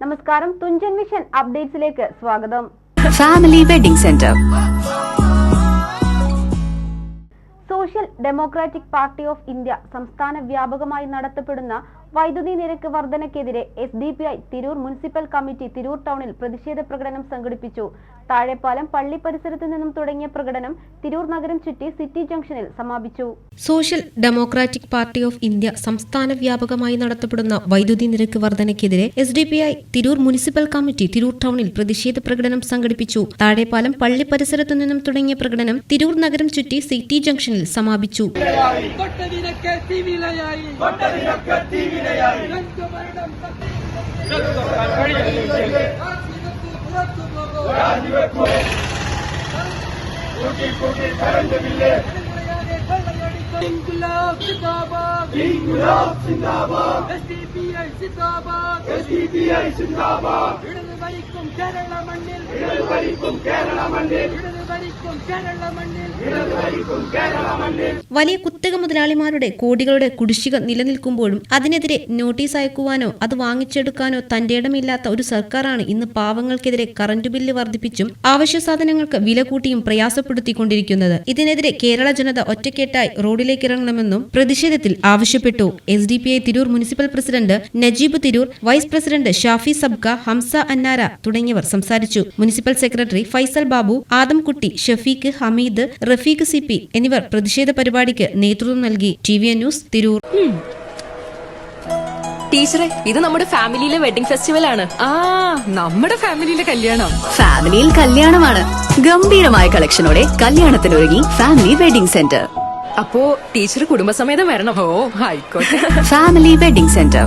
നമസ്കാരം. തുഞ്ചൻ മിഷൻ അപ്ഡേറ്റ്സിലേക്ക് സ്വാഗതം. Family wedding centre social democratic party of India സംസ്ഥാന വ്യാപകമായി നടത്തപ്പെടുന്ന വൈദ്യുതി നിരക്ക് വർധനയ്ക്കെതിരെ S D P I Tirur municipal committee Tirur ടൗണിൽ പ്രതിഷേധ പ്രകടനം സംഘടിപ്പിച്ചു. താഴെപ്പാലം പള്ളി പരിസരത്തു നിന്നും തുടങ്ങിയ പ്രകടനം തിരൂർ നഗരം ചുറ്റി സിറ്റി ജംഗ്ഷനിൽ സമാപിച്ചു. Social democratic party of India സംസ്ഥാന വ്യാപകമായി നടത്തപ്പെടുന്ന വൈദ്യുതി നിരക്ക് വർധനയ്ക്കെതിരെ S D P I Tirur municipal committee Tirur ടൗണിൽ പ്രതിഷേധ പ്രകടനം സംഘടിപ്പിച്ചു. താഴെപ്പാലം പള്ളി പരിസരത്തു നിന്നും തുടങ്ങിയ പ്രകടനം തിരൂർ നഗരം ചുറ്റി സിറ്റി ജംഗ്ഷനിൽ സമാപിച്ചു. Inkılap Zindabad İnkılap Zindabad SDPI Zindabad SDPI Zindabad இடது வரைக்கும் கேரள மண்ணில் இடது வரைக்கும் கேரள மண்ணில் இடது வரைக்கும் கேரள மண்ணில் இடது വലിയ കുത്തക മുതലാളിമാരുടെ കോടികളുടെ കുടിശ്ശിക നിലനിൽക്കുമ്പോഴും അതിനെതിരെ നോട്ടീസ് അയക്കുവാനോ അത് വാങ്ങിച്ചെടുക്കാനോ തന്റെ ഇടമില്ലാത്ത ഒരു സർക്കാരാണ് ഇന്ന് പാവങ്ങൾക്കെതിരെ കറന്റ് ബില്ല് വർദ്ധിപ്പിച്ചും അവശ്യ സാധനങ്ങൾക്ക് വില കൂട്ടിയും പ്രയാസപ്പെടുത്തിക്കൊണ്ടിരിക്കുന്നത്. ഇതിനെതിരെ കേരള ജനത ഒറ്റക്കെട്ടായി റോഡിലേക്ക് ഇറങ്ങണമെന്നും പ്രതിഷേധത്തിൽ ആവശ്യപ്പെട്ടു. S D P I Tirur municipal president Najeeb Tirur vice president Shafi Sabka Hamza Annara തുടങ്ങിയവർ സംസാരിച്ചു. Municipal secretary Faisal Babu Adamkutty Shafeeq Hameed Rafeeq C P എന്നിവർ പ്രതിഷേധ പരിപാടിക്ക് നേതൃത്വം നൽകി. T V N news Tirur. ടീച്ചറെ ഇത് നമ്മുടെ ഫാമിലിയിലെ വെഡിംഗ് ഫെസ്റ്റിവൽ ആണ്. ആ നമ്മുടെ ഫാമിലിയിലെ കല്യാണം. ഫാമിലിയിൽ കല്യാണമാണ്. ഗംഭീരമായ കളക്ഷനോടെ കല്യാണത്തിനൊരുങ്ങി ഫാമിലി വെഡിംഗ് സെന്റർ. അപ്പോ ടീച്ചർ കുടുംബസമേതം വരണം. ഓ ആയിക്കോട്ടെ ഫാമിലി വെഡിംഗ് സെന്റർ.